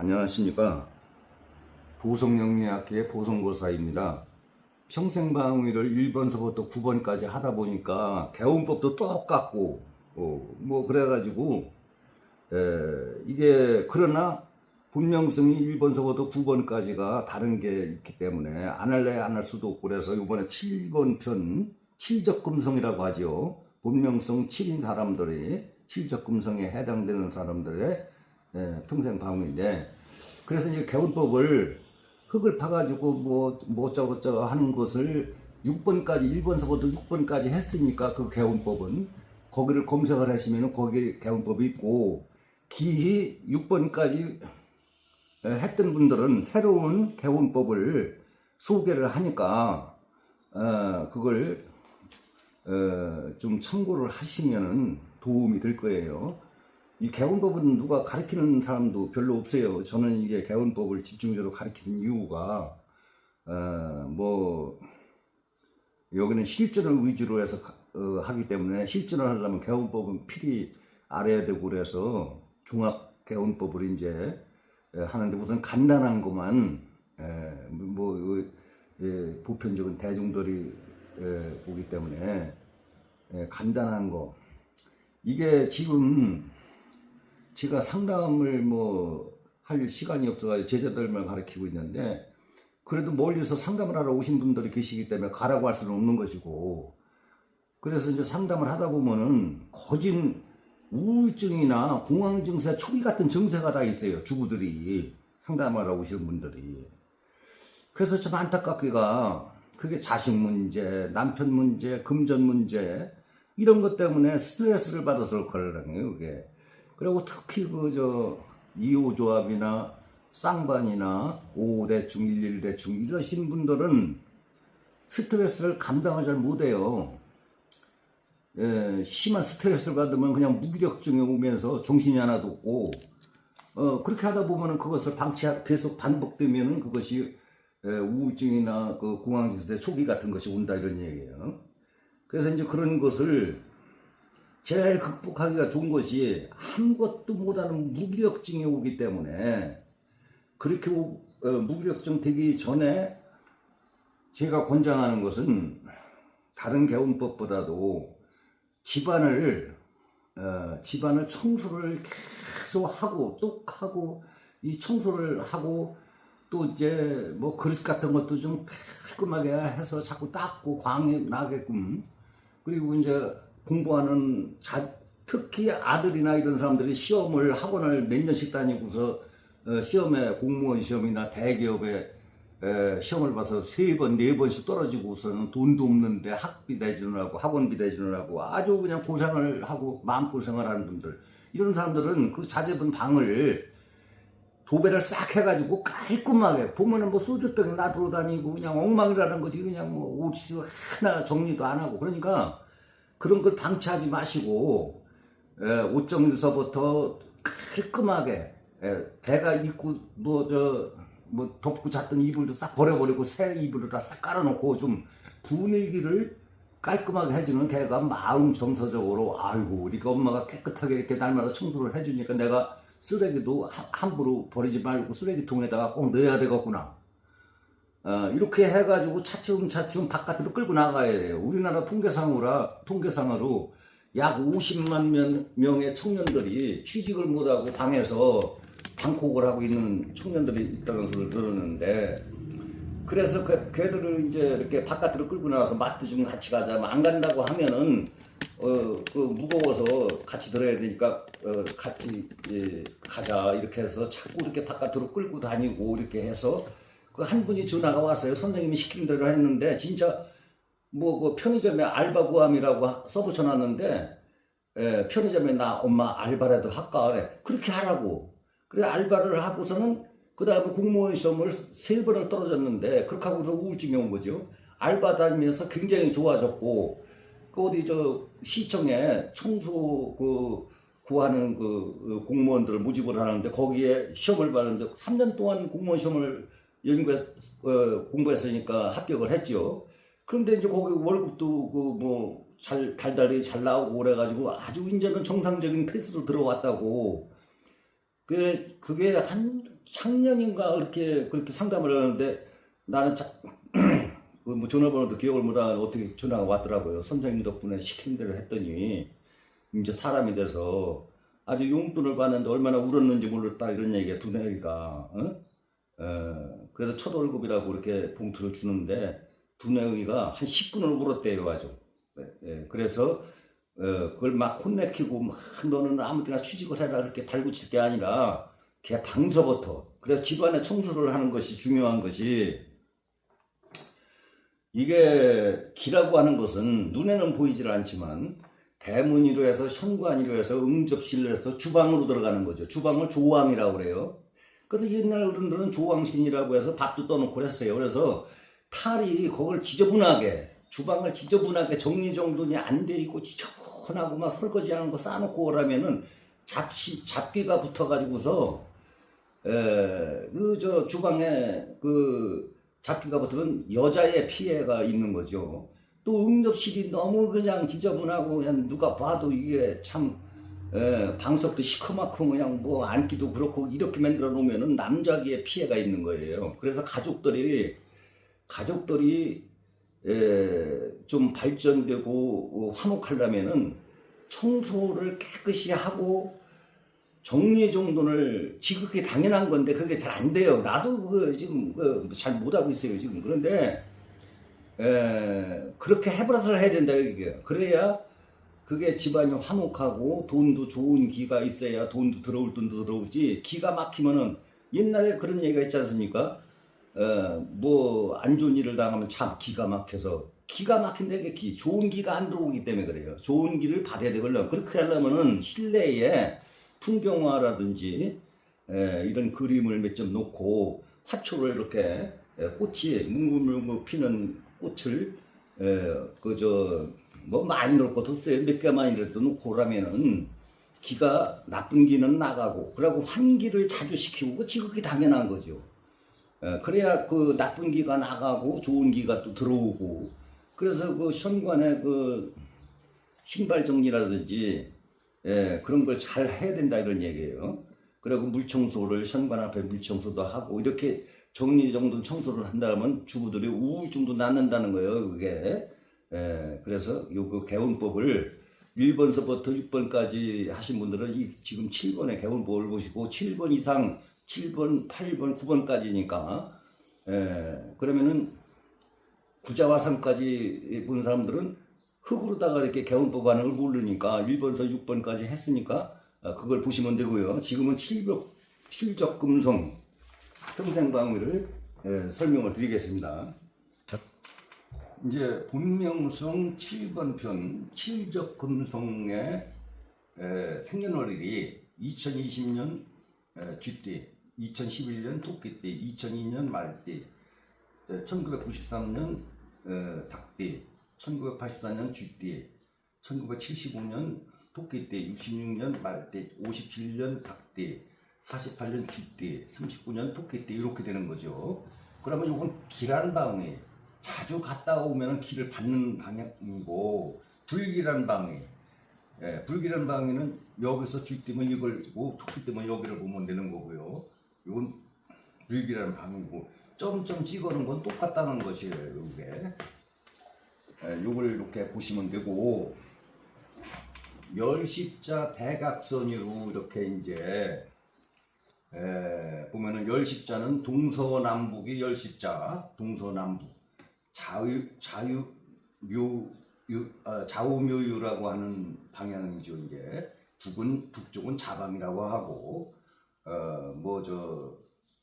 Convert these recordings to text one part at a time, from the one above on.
안녕하십니까. 보성영리학교의 보성고사입니다. 평생방위를 1번서부터 9번까지 하다 보니까 개운법도 똑같고, 어, 뭐, 그래가지고, 에, 이게, 그러나, 분명성이 1번서부터 9번까지가 다른 게 있기 때문에 안 할래 안 할 수도 없고 그래서 이번에 7번 편, 칠적금성이라고 하죠. 분명성 7인 사람들이, 칠적금성에 해당되는 사람들의 예, 평생 방위인데 그래서 이제 개운법을 흙을 파가지고 뭐, 뭐 어쩌고저쩌고 하는 것을 6번까지, 1번서부터 6번까지 했으니까 그 개운법은 거기를 검색을 하시면 거기에 개운법이 있고 기히 6번까지 했던 분들은 새로운 개운법을 소개를 하니까 어, 그걸 어, 좀 참고를 하시면은 도움이 될 거예요. 이 개운법은 누가 가르치는 사람도 별로 없어요. 저는 이게 개운법을 집중적으로 가르치는 이유가 어, 뭐 여기는 실전을 위주로 해서 가- 어, 하기 때문에 실전을 하려면 개운법은 필히 알아야 되고 그래서 종합 개운법을 이제 에, 하는데 우선 간단한 것만 에, 뭐 어, 예, 보편적인 대중들이 에, 보기 때문에 에, 간단한 거 이게 지금 제가 상담을 뭐 할 시간이 없어가지고 제자들만 가르치고 있는데 그래도 멀리서 상담을 하러 오신 분들이 계시기 때문에 가라고 할 수는 없는 것이고 그래서 이제 상담을 하다 보면은 거진 우울증이나 공황 증세 초기 같은 증세가 다 있어요 주부들이. 상담하러 오시는 분들이. 그래서 좀 안타깝기가 그게 자식 문제, 남편 문제, 금전 문제 이런 것 때문에 스트레스를 받아서 그러는 그게 그리고 특히 그 저 2호 조합이나 쌍반이나 5대충 11대충 이러신 분들은 스트레스를 감당을 잘 못해요. 예, 심한 스트레스를 받으면 그냥 무기력증이 오면서 정신이 하나도 없고 어, 그렇게 하다 보면은 그것을 방치 계속 반복되면은 그것이 예, 우울증이나 그 공황증세 초기 같은 것이 온다 이런 얘기예요. 그래서 이제 그런 것을 제일 극복하기가 좋은 것이 아무것도 못하는 무기력증이 오기 때문에 그렇게 오- 어, 무기력증 되기 전에 제가 권장하는 것은 다른 개운법보다도 집안을 어, 집안을 청소를 계속 하고 또 하고 이 청소를 하고 또 이제 뭐 그릇 같은 것도 좀 깔끔하게 해서 자꾸 닦고 광이 나게끔 그리고 이제 공부하는 자, 특히 아들이나 이런 사람들이 시험을 학원을 몇 년씩 다니고서 어, 시험에 공무원 시험이나 대기업에 에, 시험을 봐서 세 번, 네 번씩 떨어지고서는 돈도 없는데 학비 내주느라고 학원비 내주느라고 아주 그냥 고생을 하고 마음고생을 하는 분들. 이런 사람들은 그 자제분 방을 도배를 싹 해가지고 깔끔하게 보면은 뭐 소주병 놔두러 다니고 그냥 엉망이라는 거지. 그냥 뭐 옷이 하나 정리도 안 하고. 그러니까 그런 걸 방치하지 마시고 에, 옷 정리서부터 깔끔하게 에, 대가 입고 뭐저뭐 덮고 잤던 이불도 싹 버려버리고 새 이불을 다 싹 깔아놓고 좀 분위기를 깔끔하게 해주는 걔가 마음 정서적으로 아이고 우리가 엄마가 깨끗하게 이렇게 날마다 청소를 해주니까 내가 쓰레기도 하- 함부로 버리지 말고 쓰레기통에다가 꼭 넣어야 되겠구나. 어, 이렇게 해가지고 차츰차츰 바깥으로 끌고 나가야 돼요. 우리나라 통계상으로, 통계상으로 약 50만 명, 명의 청년들이 취직을 못하고 방에서 방콕을 하고 있는 청년들이 있다는 소리를 들었는데 그래서 그, 걔들을 이제 이렇게 바깥으로 끌고 나가서 마트 좀 같이 가자. 뭐안 간다고 하면은 어, 그 무거워서 같이 들어야 되니까 어, 같이 예, 가자 이렇게 해서 자꾸 이렇게 바깥으로 끌고 다니고 이렇게 해서 그 한 분이 전화가 왔어요. 선생님이 시킨 대로 했는데 진짜 뭐 그 편의점에 알바 구함이라고 써붙여놨는데 예, 편의점에 나 엄마 알바라도 할까. 그렇게 하라고 그래 알바를 하고서는 그 다음에 공무원 시험을 세 번을 떨어졌는데 그렇게 하고서 우울증이 온 거죠 알바 다니면서 굉장히 좋아졌고 그 어디 저 시청에 청소 그 구하는 그 공무원들을 모집을 하는데 거기에 시험을 봤는데 3년 동안 공무원 시험을 연구해 어, 공부했으니까 합격을 했죠. 그런데 이제 거기 월급도 그 뭐 잘 달달이 잘 나오고 그래가지고 아주 이제는 정상적인 패스로 들어왔다고. 그게 그게 한 작년인가 그렇게 그렇게 상담을 하는데 나는 자, 그뭐 전화번호도 기억을 못하고 어떻게 전화가 왔더라고요. 선생님 덕분에 시킨 대로 했더니 이제 사람이 돼서 아주 용돈을 받는데 얼마나 울었는지 몰랐다 이런 얘기야 두뇌기가 어? 어, 그래서 첫 월급이라고 이렇게 봉투를 주는데 두뇌기가 한 10분을 울었대요 아주 예, 예, 그래서 어, 그걸 막 혼내키고 막 너는 아무 데나 취직을 해라 그렇게 달구칠 게 아니라 걔 방서부터 그래서 집안의 청소를 하는 것이 중요한 것이 이게 기라고 하는 것은 눈에는 보이질 않지만 대문으로 해서 현관으로 해서 응접실로 해서 주방으로 들어가는 거죠. 주방을 조왕이라고 그래요. 그래서 옛날 어른들은 조왕신이라고 해서 밥도 떠놓고 그랬어요. 그래서 탈이 그걸 지저분하게 주방을 지저분하게 정리정돈이 안 돼 있고 지저분하고 막 설거지하는 거 싸놓고 오라면은 잡시 잡기가 붙어가지고서 그 저 주방에 그 잡기가 붙으면 여자의 피해가 있는 거죠. 또 응접실이 너무 그냥 지저분하고 그냥 누가 봐도 이게 참 에, 방석도 시커멓고 그냥 뭐 앉기도 그렇고 이렇게 만들어 놓으면은 남자기에 피해가 있는 거예요. 그래서 가족들이 가족들이 에, 좀 발전되고 어, 화목하려면은 청소를 깨끗이 하고 정리정돈을 지극히 당연한 건데 그게 잘 안 돼요. 나도 그 지금 그 잘 못하고 있어요 지금 그런데 에, 그렇게 해버려서 해야 된다 이게 그래야 그게 집안이 화목하고 돈도 좋은 기가 있어야 돈도 들어올 돈도 들어오지 기가 막히면은 옛날에 그런 얘기가 있지 않습니까? 어, 뭐 안 좋은 일을 당하면 참 기가 막혀서 기가 막힌데 게 기, 좋은 기가 안 들어오기 때문에 그래요. 좋은 기를 받아야 되거든요. 그렇게 하려면은 실내에 풍경화라든지 에, 이런 그림을 몇 점 놓고 화초를 이렇게 에, 꽃이 뭉글뭉글 피는 꽃을 그저 뭐 많이 놓을 것도 없어요. 몇 개만이라도 놓고 오라면은 기가 나쁜 기는 나가고 그리고 환기를 자주 시키고 그 지극히 당연한 거죠. 에, 그래야 그 나쁜 기가 나가고 좋은 기가 또 들어오고 그래서 그 현관에 그 신발 정리라든지 예, 그런 걸 잘 해야 된다 이런 얘기예요. 그리고 물 청소를 현관 앞에 물 청소도 하고 이렇게 정리 정돈 청소를 한다면 주부들이 우울증도 낫는다는 거예요. 그게 예, 그래서 요그 개운법을 1번서부터 6번까지 하신 분들은 이 지금 7번의 개운법을 보시고 7번 이상 7번, 8번, 9번까지니까 예, 그러면은 구자화상까지 본 사람들은 흙으로다가 이렇게 개운법 하는 걸 모르니까 1번서 6번까지 했으니까 아, 그걸 보시면 되고요. 지금은 7적, 7적 금성 평생방위를 예, 설명을 드리겠습니다. 이제 본명성 7번 편 7적 금성의 에, 생년월일이 2020년 에, 쥐띠, 2011년 토끼띠, 2002년 말띠, 1993년 닭띠, 1984년 쥐띠, 1975년 토끼띠, 66년 말띠, 57년 닭띠, 48년 쥐띠, 39년 토끼띠 이렇게 되는 거죠. 그러면 이건 기란방위 자주 갔다 오면 길을 받는 방향이고 불길한 방위 예, 불길한 방위는 여기서 쥐띠면 이걸 보고 토끼띠면 여기를 보면 되는 거고요. 이건 불길한 방위고 점점 찍어놓은 건 똑같다는 것이에요. 이게 예, 요걸 이렇게 보시면 되고 열십자 대각선으로 이렇게 이제 에, 보면은 열십자는 동서남북이 열십자 동서남북 자유 자유 묘 유, 아, 좌우묘유라고 하는 방향이죠 이제 북은 북쪽은 자방이라고 하고 어 뭐 저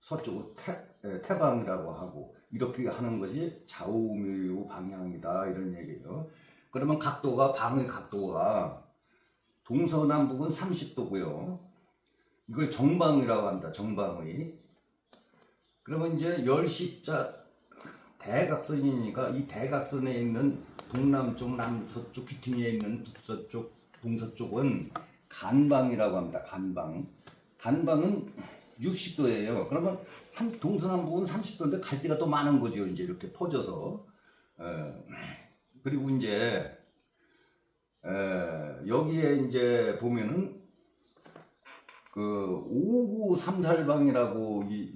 서쪽은 태, 에, 태방이라고 하고 이렇게 하는 것이 좌우묘유 방향이다 이런 얘기예요. 그러면 각도가 방의 각도가 동서남북은 30도고요. 이걸 정방이라고 합니다. 정방의. 그러면 이제 열십자 대각선이니까 이 대각선에 있는 동남쪽, 남서쪽, 귀퉁이에 있는 북서쪽, 동서쪽은 간방이라고 합니다. 간방. 간방은 60도예요. 그러면 삼- 동서남북은 30도인데 갈대가 또 많은 거죠. 이제 이렇게 퍼져서. 어, 그리고 이제 에, 여기에 이제 보면은 그 5934방이라고 이,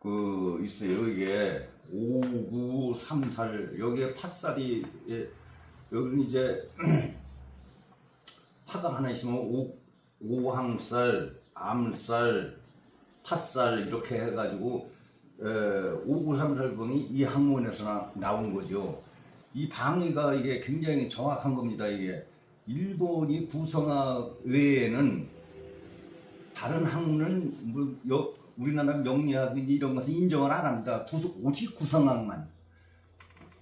그 있어요. 이게 5934 여기에 팥살이 예, 여기는 이제 파가 하나 있으면 오, 오항살, 암살, 팥살 이렇게 해가지고 5934방이 이 학문에서 나, 나온 거죠. 이 방위가 이게 굉장히 정확한 겁니다. 이게 일본이 구성학 외에는 다른 학문은 뭐 여- 우리나라 명리학 이런 것은 인정을 안 합니다. 구성, 오직 구성학만.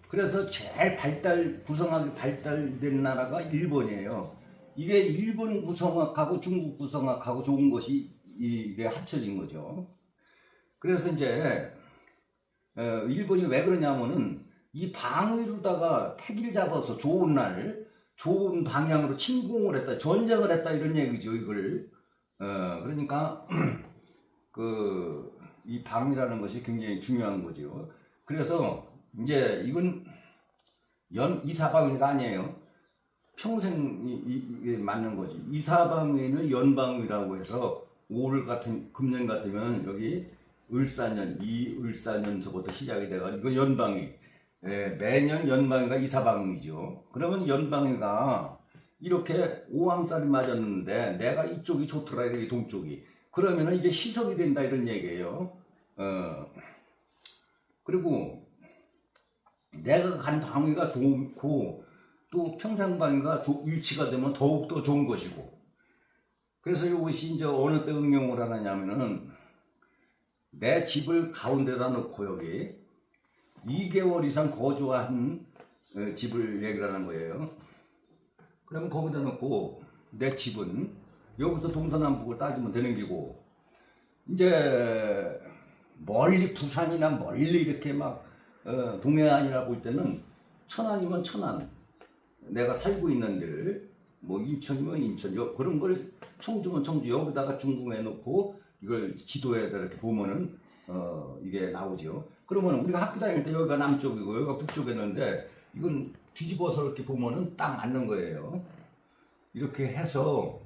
그래서 제일 발달 구성학이 발달된 나라가 일본이에요. 이게 일본 구성학하고 중국 구성학하고 좋은 것이 이게 합쳐진 거죠. 그래서 이제 어, 일본이 왜 그러냐면은 이 방위로다가 택일 잡아서 좋은 날 좋은 방향으로 침공을 했다 전쟁을 했다 이런 얘기죠 이걸 어, 그러니까 그 이 방이라는 것이 굉장히 중요한 거죠. 그래서 이제 이건 연 이사방위가 아니에요. 평생이 이- 이게 맞는 거지. 이사방위는 연방위라고 해서 올 같은 금년 같으면 여기 을사년 이을사년서부터 시작이 돼가지고 이거 연방위. 예, 매년 연방위가 이사방위죠. 그러면 연방위가 이렇게 오왕살이 맞았는데 내가 이쪽이 좋더라 이게 동쪽이. 그러면은 이게 시석이 된다 이런 얘기예요. 어. 그리고 내가 간 방위가 좋고 또 평상 방위가 조- 일치가 되면 더욱 더 좋은 것이고. 그래서 이것이 이제 어느 때 응용을 하느냐면은 내 집을 가운데다 놓고 여기 2개월 이상 거주한 어, 집을 얘기를 하는 거예요. 그러면 거기다 놓고 내 집은 여기서 동서남북을 따지면 되는 기고 이제 멀리 부산이나 멀리 이렇게 막 어, 동해안이라 볼 때는 천안이면 천안 내가 살고 있는 데를 뭐 인천이면 인천 요 그런 걸 청주면 청주 여기다가 중궁해 놓고 이걸 지도에다 이렇게 보면은 어 이게 나오죠. 그러면 우리가 학교 다닐 때 여기가 남쪽이고 여기가 북쪽이었는데 이건 뒤집어서 이렇게 보면은 딱 맞는 거예요. 이렇게 해서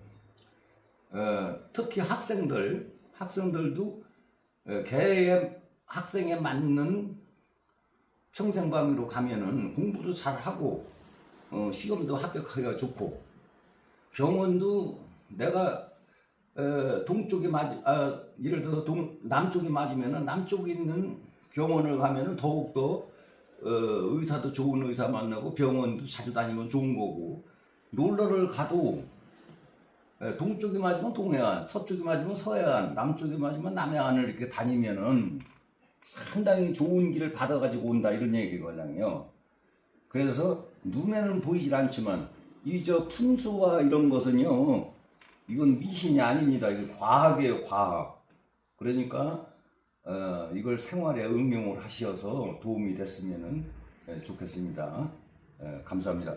어, 특히 학생들 학생들도 어, 걔의 학생에 맞는 평생방위로 가면은 공부도 잘 하고 어, 시험도 합격하기가 좋고 병원도 내가 어, 동쪽에 맞 아, 예를 들어서 동 남쪽에 맞으면은 남쪽에 있는 병원을 가면은 더욱더 어, 의사도 좋은 의사 만나고 병원도 자주 다니면 좋은 거고 놀러를 가도 에, 동쪽이 맞으면 동해안, 서쪽이 맞으면 서해안, 남쪽이 맞으면 남해안을 이렇게 다니면은 상당히 좋은 길을 받아가지고 온다 이런 얘기거든요. 그래서 눈에는 보이질 않지만 이 저 풍수와 이런 것은요, 이건 미신이 아닙니다. 이게 과학이에요, 과학. 그러니까 어, 이걸 생활에 응용을 하셔서 도움이 됐으면 좋겠습니다. 에, 감사합니다.